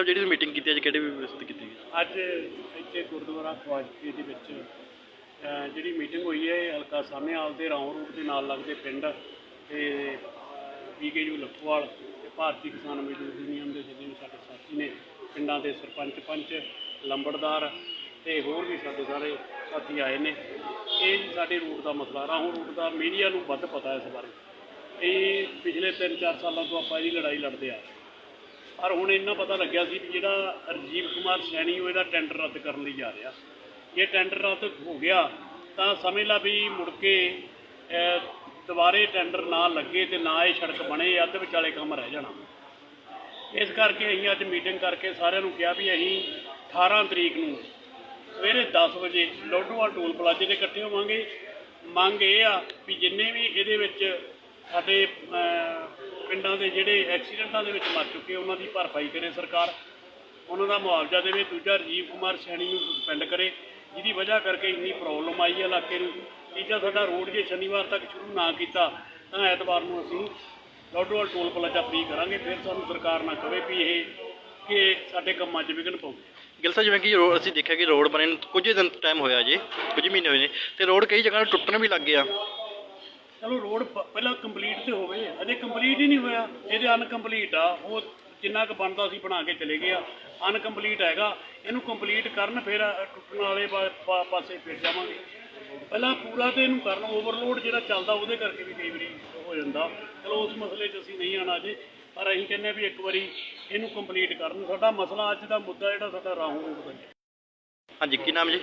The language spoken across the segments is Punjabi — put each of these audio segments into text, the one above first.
ਸਾਹਿਬ ਜਿਹੜੀ ਮੀਟਿੰਗ ਕੀਤੀ ਅੱਜ ਕਿਹੜੇ ਵਿਵਸਥਿਤ ਕੀਤੀ ਗਈ? ਅੱਜ ਇੱਥੇ ਗੁਰਦੁਆਰਾ ਖਵਾਜਪੁਰ ਦੇ ਵਿੱਚ ਅਹ, ਜਿਹੜੀ ਮੀਟਿੰਗ ਹੋਈ ਹੈ ਇਹ ਹਲਕਾ ਸਾਹਨੇਵਾਲ ਦੇ ਰਾਉਂ ਰੂਟ ਦੇ ਨਾਲ ਲੱਗਦੇ ਪਿੰਡ ਤੇ ਵੀਕੇਯੂ ਲੱਖੋਵਾਲ ਤੇ ਭਾਰਤੀ ਕਿਸਾਨ ਮਜ਼ਦੂਰ ਯੂਨੀਅਨ ਦੇ ਜਿੰਨੇ ਵੀ ਸਾਡੇ ਸਾਥੀ ਨੇ ਪਿੰਡਾਂ ਦੇ ਸਰਪੰਚ ਪੰਚ ਲੰਬੜਦਾਰ ਤੇ ਹੋਰ ਵੀ ਸਾਡੇ ਸਾਰੇ ਸਾਥੀ ਆਏ ਨੇ। ਇਹ ਜੀ ਸਾਡੇ ਰੂਟ ਦਾ ਮਸਲਾ ਰਾਹੋਂ ਰੂਟ ਦਾ ਮੀਡੀਆ ਨੂੰ ਵੱਧ ਪਤਾ ਇਸ ਬਾਰੇ। ਇਹ ਪਿਛਲੇ 3-4 ਸਾਲਾਂ ਤੋਂ ਆਪਾਂ ਇਹਦੀ ਲੜਾਈ ਲੜਦੇ ਆ ਰਹੇ ਹਾਂ। ਪਰ ਹੁਣ ਇੰਨਾ ਪਤਾ ਲੱਗਿਆ ਸੀ ਵੀ ਜਿਹੜਾ ਰਜੀਵ ਕੁਮਾਰ ਸੈਣੀ ਉਹ ਇਹਦਾ ਟੈਂਡਰ ਰੱਦ ਕਰਨ ਲਈ ਜਾ ਰਿਹਾ। ਜੇ ਟੈਂਡਰ ਰੱਦ ਹੋ ਗਿਆ, ਤਾਂ ਸਮਝ ਲਾ ਵੀ ਮੁੜ ਕੇ ਦੁਬਾਰੇ ਟੈਂਡਰ ਨਾ ਲੱਗੇ ਤੇ ਨਾ ਇਹ ਸੜਕ ਬਣੇ ਅੱਧ ਵਿਚਾਲੇ ਕੰਮ ਰਹਿ ਜਾਣਾ। ਇਸ ਕਰਕੇ ਅਸੀਂ ਅੱਜ ਮੀਟਿੰਗ ਕਰਕੇ ਸਾਰਿਆਂ ਨੂੰ ਕਿਹਾ ਵੀ ਅਸੀਂ 18 ਤਰੀਕ ਨੂੰ ਸਵੇਰੇ 10 ਵਜੇ ਲੋਡੋਵਾਲ ਟੋਲ ਪਲਾਜ਼ੇ ਤੇ ਇਕੱਠੇ ਹੋਵਾਂਗੇ। ਮੰਗ ਇਹ ਆ ਵੀ ਜਿੰਨੇ ਵੀ ਇਹਦੇ ਵਿੱਚ ਸਾਡੇ ਪਿੰਡਾਂ ਦੇ ਜਿਹੜੇ ਐਕਸੀਡੈਂਟਾਂ ਦੇ ਵਿੱਚ ਮਰ ਚੁੱਕੇ ਉਹਨਾਂ ਦੀ ਭਰਪਾਈ ਕਰੇ ਸਰਕਾਰ। ਉਹਨਾਂ ਦਾ ਮੁਆਵਜ਼ਾ ਦੇਵੇ, ਦੂਜਾ ਰਾਜੀਵ ਕੁਮਾਰ ਸੈਣੀ ਨੂੰ ਸਸਪੈਂਡ ਕਰੇ, ਜਿਹਦੀ ਵਜ੍ਹਾ ਕਰਕੇ ਇੰਨੀ ਪ੍ਰੋਬਲਮ ਆਈ ਹੈ ਇਲਾਕੇ ਨੂੰ। ਤੀਜਾ ਸਾਡਾ ਰੋਡ ਜੇ ਸ਼ਨੀਵਾਰ ਤੱਕ ਸ਼ੁਰੂ ਨਾ ਕੀਤਾ, ਤਾਂ ਐਤਵਾਰ ਨੂੰ ਅਸੀਂ ਲੋਡੋਵਾਲ ਟੋਲ ਪਲਾਜ਼ਾ ਫ੍ਰੀ ਕਰਾਂਗੇ। ਫਿਰ ਸਾਨੂੰ ਸਰਕਾਰ ਨਾ ਕਵੇ ਵੀ ਇਹ ਕਿ ਸਾਡੇ ਕੰਮਾਂ 'ਚ ਵਿਘਨ ਪਊ ਗਿੱਲ ਸਾਹਿਬ, ਜਿਵੇਂ ਕਿ ਰੋ- ਅਸੀਂ ਦੇਖਿਆ ਕਿ ਰੋਡ ਬਣੇ ਨੂੰ ਕੁਝ ਦਿਨ ਟਾਈਮ ਹੋਇਆ ਜੇ, ਕੁਝ ਮਹੀਨੇ ਹੋਏ ਨੇ, ਤੇ ਰੋਡ ਕਈ ਜਗ੍ਹਾ ਟੁੱਟਣ ਵੀ ਲੱਗ ਗਿਆ। ਚਲੋ ਰੋਡ ਪ- ਪਹਿਲਾਂ ਕੰਪਲੀਟ ਤੇ ਹੋਵੇ, ਅਜੇ ਕੰਪਲੀਟ ਹੀ ਨਹੀਂ ਹੋਇਆ, ਇਹਦੇ ਅਨਕੰਪਲੀਟ ਆ ਉਹ ਜਿੰਨਾ ਕੁ ਬਣਦਾ ਸੀ ਬਣਾ ਕੇ ਚਲੇ ਗਏ ਆ ਅਨਕੰਪਲੀਟ ਹੈਗਾ, ਇਹਨੂੰ ਕੰਪਲੀਟ ਕਰਨ ਫਿਰ ਟੁੱਟਣ ਵਾਲੇ ਪਾਸੇ ਫਿਰ ਜਾਵਾਂਗੇ। ਪਹਿਲਾਂ ਪੂਰਾ ਤੇ ਇਹਨੂੰ ਕਰਨ ਓਵਰਲੋਡ ਜਿਹੜਾ ਚੱਲਦਾ ਉਹਦੇ ਕਰਕੇ ਵੀ ਕਈ ਵਾਰੀ ਹੋ ਜਾਂਦਾ। ਚਲੋ ਉਸ ਮਸਲੇ 'ਚ ਅਸੀਂ ਨਹੀਂ ਆਣਾ ਅਜੇ, ਪਰ ਅਸੀਂ ਕਹਿੰਦੇ ਵੀ ਇੱਕ ਵਾਰੀ ਇਹਨੂੰ ਕੰਪਲੀਟ ਕਰਨ। ਸਾਡਾ ਮਸਲਾ ਅੱਜ ਦਾ ਮੁੱਦਾ ਜਿਹੜਾ ਸਾਡਾ ਰਾਹੋਂ ਰੋਡ ਦਾ। ਹਾਂਜੀ, ਕੀ ਨਾਮ ਜੀ?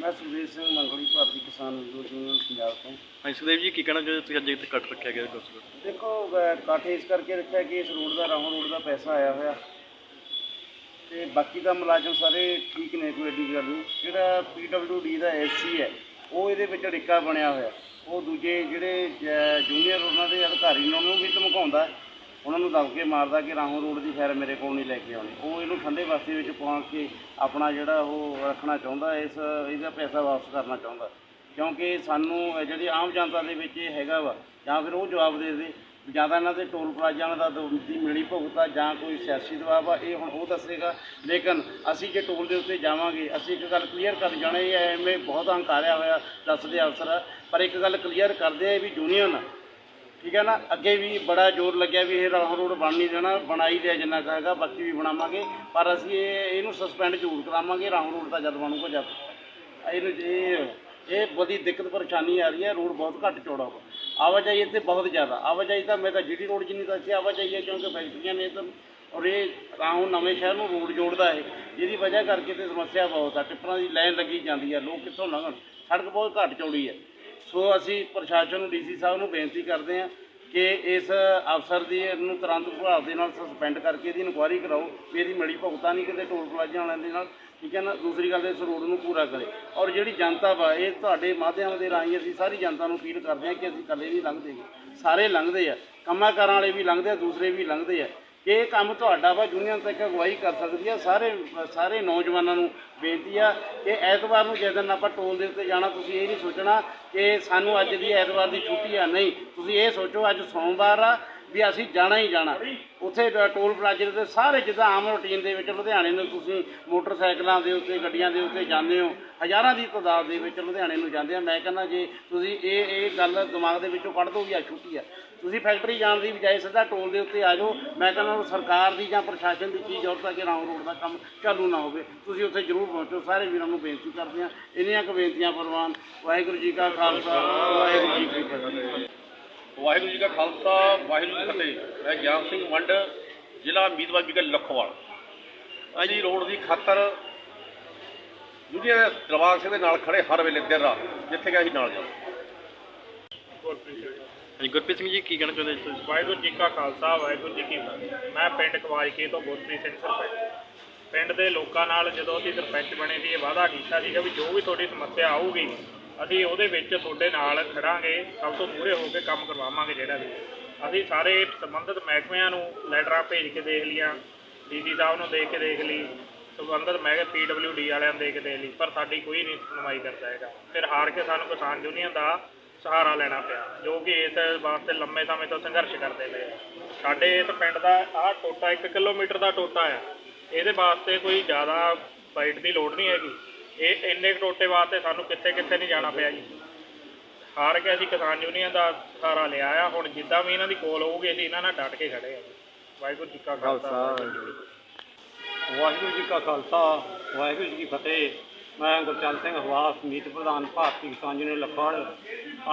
ਮੈਂ ਸੁਖਦੇਵ ਸਿੰਘ ਮੰਗਲੀ ਭਾਰਤੀ ਕਿਸਾਨ ਮਜ਼ਦੂਰ ਯੂਨੀਅਨ ਪੰਜਾਬ ਤੋਂ। ਹਾਂਜੀ ਸੁਦੇਵ ਜੀ ਕੀ ਕਹਿਣਾ ਚਾਹੁੰਦੇ ਤੁਸੀਂ ਅੱਜ ਇੱਥੇ ਕੱਟ ਰੱਖਿਆ ਗਿਆ ਦੱਸੋ ਦੇਖੋ ਅਹ ਇਕੱਠ ਇਸ ਕਰਕੇ ਰੱਖਿਆ ਕਿ ਇਸ ਰੋਡ ਦਾ ਰਾਹੋਂ ਰੋਡ ਦਾ ਪੈਸਾ ਆਇਆ ਹੋਇਆ। ਤੇ ਬਾਕੀ ਦਾ ਮੁਲਾਜ਼ਮ ਸਾਰੇ ਠੀਕ ਨੇ ਕੋਈ ਐਡੀ ਗੱਲ ਨਹੀਂ। ਜਿਹੜਾ ਪੀਡਬਲਯੂਡੀ ਦਾ ਐਸਸੀ ਹੈ ਉਹ ਇਹਦੇ ਵਿੱਚ ਅੜਿੱਕਾ ਬਣਿਆ ਹੋਇਆ। ਉਹ ਦੂਜੇ ਜਿਹੜੇ ਜੂਨੀਅਰ ਉਹਨਾਂ ਦੇ ਅਧਿਕਾਰੀ ਨੇ ਉਹਨੂੰ ਵੀ ਧਮਕਾਉਂਦਾ। ਉਹਨਾਂ ਨੂੰ ਦਬ ਕੇ ਮਾਰਦਾ ਕਿ ਰਾਹੋਂ ਰੋਡ ਦੀ ਖੈਰ ਮੇਰੇ ਕੋਲ ਨਹੀਂ ਲੈ ਕੇ ਆਉਣੀ। ਉਹ ਇਹਨੂੰ ਠੰਡੇ ਬਸਤੀ ਵਿੱਚ ਪਹੁੰਚ ਕੇ ਆਪਣਾ ਜਿਹੜਾ ਉਹ ਰੱਖਣਾ ਚਾਹੁੰਦਾ ਇਸ ਇਹਦਾ ਪੈਸਾ ਵਾਪਸ ਕਰਨਾ ਚਾਹੁੰਦਾ। ਕਿਉਂਕਿ ਸਾਨੂੰ ਜਿਹੜੀ ਆਮ ਜਨਤਾ ਦੇ ਵਿੱਚ ਇਹ ਹੈਗਾ ਵਾ ਜਾਂ ਫਿਰ ਉਹ ਜਵਾਬ ਦੇ ਦੇ ਜ਼ਿਆਦਾ ਇਹਨਾਂ ਦੇ ਟੋਲ ਪਲਾਜ਼ਾਂ ਦਾ ਦ- ਦੀ ਮਿਲੀ ਭੁਗਤਾ ਜਾਂ ਕੋਈ ਸਿਆਸੀ ਦਬਾਅ ਆ ਇਹ ਹੁਣ ਉਹ ਦੱਸੇਗਾ। ਲੇਕਿਨ ਅਸੀਂ ਜੇ ਟੋਲ ਦੇ ਉੱਤੇ ਜਾਵਾਂਗੇ ਅਸੀਂ ਇੱਕ ਗੱਲ ਕਲੀਅਰ ਕਰ ਜਾਣਾ ਇਹ ਐਵੇਂ ਬਹੁਤ ਹੰਕਾਰਿਆ ਹੋਇਆ ਦੱਸਦੇ ਅਫਸਰ। ਆ, ਪਰ ਇੱਕ ਗੱਲ ਕਲੀਅਰ ਕਰਦੇ ਆ ਵੀ ਯੂਨੀਅਨ ਠੀਕ ਹੈ ਨਾ? ਅੱਗੇ ਵੀ ਬੜਾ ਜ਼ੋਰ ਲੱਗਿਆ ਵੀ ਇਹ ਰਾਹ ਰੋਡ ਬਣ ਨਹੀਂ ਦੇਣਾ ਬਣਾਈ ਲਿਆ ਜਿੰਨਾ ਕੁ ਹੈਗਾ, ਬਾਕੀ ਵੀ ਬਣਾਵਾਂਗੇ। ਪਰ ਅਸੀਂ ਇਹ, ਇਹਨੂੰ ਸਸਪੈਂਡ ਜ਼ਰੂਰ ਕਰਾਵਾਂਗੇ ਰਾਹ ਰੋਡ ਤਾਂ ਜਦ ਬਣੂਗਾ ਜਦ। ਇਹਨੂੰ ਇਹ ਇਹ ਬੜੀ ਦਿੱਕਤ ਪਰੇਸ਼ਾਨੀ ਆ ਰਹੀ ਹੈ, ਰੋਡ ਬਹੁਤ ਘੱਟ ਚੌੜਾ ਵਾ। ਆਵਾਜਾਈ ਇੱਥੇ ਬਹੁਤ ਜ਼ਿਆਦਾ। ਆਵਾਜਾਈ ਤਾਂ ਮੈਂ ਤਾਂ ਜੀਟੀ ਰੋਡ ਜਿੰਨੀ ਤਾਂ ਇੱਥੇ ਆਵਾਜਾਈ ਹੈ ਕਿਉਂਕਿ ਫੈਕਟਰੀਆਂ ਨੇ ਤਾਂ, ਔਰ ਇਹ ਰਾਹੋਂ ਨਵੇਂ ਸ਼ਹਿਰ ਨੂੰ ਰੋਡ ਜੋੜਦਾ ਹੈ ਜਿਹਦੀ ਵਜ੍ਹਾ ਕਰਕੇ ਤੇ ਸਮੱਸਿਆ ਬਹੁਤ ਆ। ਟਿੱਪਰਾਂ ਦੀ ਲਾਈਨ ਲੱਗੀ ਜਾਂਦੀ ਹੈ ਲੋਕ ਕਿੱਥੋਂ ਲੰਘਣ? ਸੜਕ ਬਹੁਤ ਘੱਟ ਚੌੜੀ ਹੈ। ਸੋ ਅਸੀਂ ਪ੍ਰਸ਼ਾਸਨ ਨੂੰ, ਡੀਸੀ ਸਾਹਿਬ ਨੂੰ ਬੇਨਤੀ ਕਰਦੇ ਹਾਂ ਕਿ ਇਸ ਅਫਸਰ ਦੀ ਇਹਨੂੰ ਤੁਰੰਤ ਪ੍ਰਭਾਵ ਦੇ ਨਾਲ ਸਸਪੈਂਡ ਕਰਕੇ ਇਹਦੀ ਇਨਕੁਆਇਰੀ ਕਰਾਓ, ਵੀ ਇਹਦੀ ਮਿਲੀ ਭੁਗਤਾ ਨਹੀਂ ਕਿਤੇ ਟੋਲ ਪਲਾਜ਼ਾ ਵਾਲਿਆਂ ਦੇ ਨਾਲ, ਠੀਕ ਹੈ ਨਾ? ਦੂਸਰੀ ਗੱਲ ਇਸ ਰੋਡ ਨੂੰ ਪੂਰਾ ਕਰੇ। ਔਰ ਜਿਹੜੀ ਜਨਤਾ ਵਾ, ਇਹ ਤੁਹਾਡੇ ਮਾਧਿਅਮ ਦੇ ਰਾਹੀਂ ਅਸੀਂ ਸਾਰੀ ਜਨਤਾ ਨੂੰ ਅਪੀਲ ਕਰਦੇ ਹਾਂ ਕਿ ਅਸੀਂ ਇਕੱਲੇ ਨਹੀਂ ਲੰਘਦੇ। ਸਾਰੇ ਲੰਘਦੇ ਆ। ਕੰਮਾਂ ਕਾਰਾਂ ਵਾਲੇ ਵੀ ਲੰਘਦੇ ਆ, ਦੂਸਰੇ ਵੀ ਲੰਘਦੇ ਆ। ਕਿ ਇਹ ਕੰਮ ਤੁਹਾਡਾ ਵਾ ਯੂਨੀਅਨ ਤੱਕ ਅਗਵਾਈ ਕਰ ਸਕਦੀ ਆ। ਸਾਰੇ ਸਾਰੇ ਨੌਜਵਾਨਾਂ ਨੂੰ ਬੇਨਤੀ ਆ ਕਿ ਐਤਵਾਰ ਨੂੰ ਜਿਸ ਦਿਨ ਆਪਾਂ ਟੋਲ ਦੇ ਉੱਤੇ ਜਾਣਾ, ਤੁਸੀਂ ਇਹ ਨਹੀਂ ਸੋਚਣਾ ਕਿ ਸਾਨੂੰ ਅੱਜ ਦੀ ਐਤਵਾਰ ਦੀ ਛੁੱਟੀ ਆ। ਨਹੀਂ, ਤੁਸੀਂ ਇਹ ਸੋਚੋ, ਅੱਜ ਸੋਮਵਾਰ ਆ ਵੀ ਅਸੀਂ ਜਾਣਾ ਹੀ ਜਾਣਾ। ਉੱਥੇ ਟੋਲ ਪਲਾਜ਼ੇ ਦੇ ਉੱਤੇ ਸਾਰੇ ਜਿੱਦਾਂ ਆਮ ਰੂਟੀਨ ਦੇ ਵਿੱਚ ਲੁਧਿਆਣੇ ਨੂੰ ਤੁਸੀਂ ਮੋਟਰਸਾਈਕਲਾਂ ਦੇ ਉੱਤੇ, ਗੱਡੀਆਂ ਦੇ ਉੱਤੇ ਜਾਂਦੇ ਹੋ, ਹਜ਼ਾਰਾਂ ਦੀ ਤਾਦਾਦ ਦੇ ਵਿੱਚ ਲੁਧਿਆਣੇ ਨੂੰ ਜਾਂਦੇ ਆ। ਮੈਂ ਕਹਿੰਦਾ ਜੇ ਤੁਸੀਂ ਇਹ ਇਹ ਗੱਲ ਦਿਮਾਗ ਦੇ ਵਿੱਚੋਂ ਕੱਢ ਦਿਓ ਵੀ ਆ ਛੁੱਟੀ ਆ। ਤੁਸੀਂ ਫੈਕਟਰੀ ਜਾਣ ਦੀ ਬਜਾਏ ਸਿੱਧਾ ਟੋਲ ਦੇ ਉੱਤੇ ਆ ਜਾਓ। ਮੈਂ ਕਹਿੰਦਾ ਸਰਕਾਰ ਦੀ ਜਾਂ ਪ੍ਰਸ਼ਾਸਨ ਦੀ ਕੀ ਜ਼ਰੂਰਤ ਹੈ ਕਿ ਰਾਮ ਰੋਡ ਦਾ ਕੰਮ ਚਾਲੂ ਨਾ ਹੋਵੇ। ਤੁਸੀਂ ਉੱਥੇ ਜ਼ਰੂਰ ਪਹੁੰਚੋ। ਸਾਰੇ ਵੀਰਾਂ ਨੂੰ ਬੇਨਤੀ ਕਰਦੇ ਹਾਂ ਇੰਨੀਆਂ ਕੁ ਬੇਨਤੀਆਂ ਪ੍ਰਵਾਨ। ਵਾਹਿਗੁਰੂ ਜੀ ਕਾ ਖਾਲਸਾ। ਵਾਹਿਗੁਰੂ ਜੀ ਕੀ ਫਤਿਹ। ਵਾਹਿਗੁਰੂ ਜੀ ਕਾ ਖਾਲਸਾ ਵਾਹਿਗੁਰੂ ਜੀ ਕੀ ਫਤਿਹ। ਮੈਂ ਗਿਆਨ ਸਿੰਘ ਵੰਡ ਜ਼ਿਲ੍ਹਾ ਉਮੀਦਵਾਰ ਵਿਕਲ ਲਖਵਾਲ। ਅਜੀ ਰੋਡ ਦੀ ਖਾਤਰ ਯੂਨੀਅਨ ਦਰਬਾਰ ਸਿੰਘ ਦੇ ਨਾਲ ਖੜੇ ਹਰ ਵੇਲੇ ਦਿਨ ਰਾਤ ਜਿੱਥੇ ਗਿਆ ਅਸੀਂ ਨਾਲ ਜਾਓ ਹਾਂਜੀ ਗੁਰਪ੍ਰੀਤ ਸਿੰਘ ਜੀ ਕੀ ਕਹਿਣਾ ਚਾਹੁੰਦੇ ਜੀ ਤੁਸੀਂ? ਵਾਹਿਗੁਰੂ ਜੀ ਕਾ ਖਾਲਸਾ ਵਾਹਿਗੁਰੂ ਜੀ ਕੀ ਫਤਿਹ। ਮੈਂ ਪਿੰਡ ਕਵਾਜਕੇ ਤੋਂ ਗੁਰਪ੍ਰੀਤ ਸਿੰਘ ਸਰਪੰਚ। ਪਿੰਡ ਦੇ ਲੋਕਾਂ ਨਾਲ ਜਦੋਂ ਅਸੀਂ ਸਰਪੰਚ ਬਣੇ ਸੀ ਇਹ ਵਾਅਦਾ ਕੀਤਾ ਸੀਗਾ ਵੀ ਜੋ ਵੀ ਤੁਹਾਡੀ ਸਮੱਸਿਆ ਆਊਗੀ ਅਸੀਂ ਉਹਦੇ ਵਿੱਚ ਤੁਹਾਡੇ ਨਾਲ ਖੜਾਂਗੇ, ਸਭ ਤੋਂ ਮੂਹਰੇ ਹੋ ਕੇ ਕੰਮ ਕਰਵਾਵਾਂਗੇ ਜਿਹੜਾ ਵੀ। ਅਸੀਂ ਸਾਰੇ ਸੰਬੰਧਿਤ ਮਹਿਕਮਿਆਂ ਨੂੰ ਲੈਟਰਾਂ ਭੇਜ ਕੇ ਦੇਖ ਲੀਆਂ ਡੀਸੀ ਸਾਹਿਬ ਨੂੰ ਦੇਖ ਕੇ ਦੇਖ ਲਈ, ਸੰਬੰਧਿਤ ਮਹਿਕਮੇ ਡੀ ਵਾਲਿਆਂ ਨੂੰ ਦੇਖ ਕੇ ਦੇਖ ਲਈ, ਪਰ ਸਾਡੀ ਕੋਈ ਨਹੀਂ ਸੁਣਵਾਈ ਕਰਦਾ ਹੈਗਾ। ਫਿਰ ਹਾਰ ਕੇ ਸਾਨੂੰ ਕਿਸਾਨ ਯੂਨੀਅਨ ਦਾ ਸਹਾਰਾ ਲੈਣਾ ਪਿਆ, ਜੋ ਕਿ ਇਸ ਵਾਸਤੇ ਲੰਮੇ ਸਮੇਂ ਤੋਂ ਸੰਘਰਸ਼ ਕਰਦੇ ਪਏ ਸਾਡੇ ਇਸ ਪਿੰਡ ਦਾ ਆਹ ਟੋਟਾ 1 ਕਿਲੋਮੀਟਰ ਦਾ ਟੋਟਾ ਆ। ਇਹਦੇ ਵਾਸਤੇ ਕੋਈ ਜ਼ਿਆਦਾ ਫਾਈਟ ਦੀ ਲੋੜ ਨਹੀਂ ਹੈਗੀ। ਇਹ ਇੰਨੇ ਕੁ ਟੋਟੇ ਵਾਸਤੇ ਸਾਨੂੰ ਕਿੱਥੇ ਕਿੱਥੇ ਨਹੀਂ ਜਾਣਾ ਪਿਆ ਜੀ। ਹਾਰ ਕੇ ਅਸੀਂ ਕਿਸਾਨ ਯੂਨੀਅਨ ਦਾ ਸਹਾਰਾ ਲਿਆ ਆ। ਹੁਣ ਜਿੱਦਾਂ ਵੀ ਇਹਨਾਂ ਦੀ ਕੋਲ ਹੋਊਗੀ ਅਸੀਂ ਇਹਨਾਂ ਨਾਲ ਡਟ ਕੇ ਖੜੇ ਆ ਜੀ। ਵਾਹਿਗੁਰੂ ਜੀ ਕਾ ਖਾਲਸਾ ਵਾਹਿਗੁਰੂ ਜੀ ਕੀ ਖਾਲਸਾ ਵਾਹਿਗੁਰੂ ਜੀ ਕੀ ਫਤਿਹ। ਮੈਂ ਗੁਰਚਰਨ ਸਿੰਘ ਹਵਾਸ ਮੀਤ ਪ੍ਰਧਾਨ ਭਾਰਤੀ ਕਿਸਾਨ ਯੂਨੀਅਨ ਲਖਵਾੜ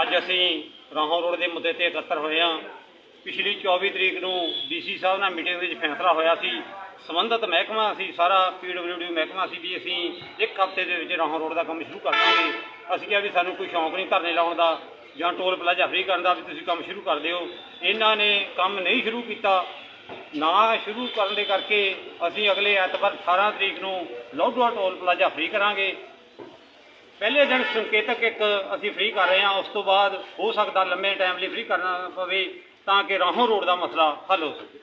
ਅੱਜ ਅਸੀਂ ਰਾਹੋਂ ਰੋਡ ਦੇ ਮੁੱਦੇ ਤੇ ਇਕੱਤਰ ਹੋਏ ਹਾਂ। ਪਿਛਲੀ 24 ਤਰੀਕ ਨੂੰ ਡੀਸੀ ਸਾਹਿਬ ਨਾਲ ਮੀਟਿੰਗ ਵਿੱਚ ਫੈਸਲਾ ਹੋਇਆ ਸੀ। ਸੰਬੰਧਿਤ ਮਹਿਕਮਾ ਸੀ, ਸਾਰਾ ਪੀਡਬਲਯੂਡੀ ਮਹਿਕਮਾ ਸੀ ਵੀ ਅਸੀਂ ਇੱਕ ਹਫ਼ਤੇ ਦੇ ਵਿੱਚ ਰਾਹੋਂ ਰੋਡ ਦਾ ਕੰਮ ਸ਼ੁਰੂ ਕਰ ਦਾਂਗੇ। ਅਸੀਂ ਕਿਹਾ ਵੀ ਸਾਨੂੰ ਕੋਈ ਸ਼ੌਂਕ ਨਹੀਂ ਧਰਨੇ ਲਾਉਣ ਦਾ ਜਾਂ ਟੋਲ ਪਲਾਜ਼ਾ ਫ੍ਰੀ ਕਰਨ ਦਾ ਵੀ ਤੁਸੀਂ ਕੰਮ ਸ਼ੁਰੂ ਕਰ ਦਿਓ। ਇਹਨਾਂ ਨੇ ਕੰਮ ਨਹੀਂ ਸ਼ੁਰੂ ਕੀਤਾ। ਨਾ ਸ਼ੁਰੂ ਕਰਨ ਦੇ ਕਰਕੇ ਅਸੀਂ ਅਗਲੇ ਐਤਵਾਰ 18 ਤਰੀਕ ਨੂੰ ਲੋਡਵਾ ਟੋਲ ਪਲਾਜ਼ਾ ਫ੍ਰੀ ਕਰਾਂਗੇ। ਪਹਿਲੇ ਦਿਨ ਸੰਕੇਤਕ ਇੱਕ ਅਸੀਂ ਫ੍ਰੀ ਕਰ ਰਹੇ ਹਾਂ, ਉਸ ਤੋਂ ਬਾਅਦ ਹੋ ਸਕਦਾ ਲੰਮੇ ਟਾਈਮ ਲਈ ਫ੍ਰੀ ਕਰਨਾ ਪਵੇ ਤਾਂ ਕਿ ਰਾਹੋਂ ਰੋਡ ਦਾ ਮਸਲਾ ਹੱਲ ਹੋ ਸਕੇ।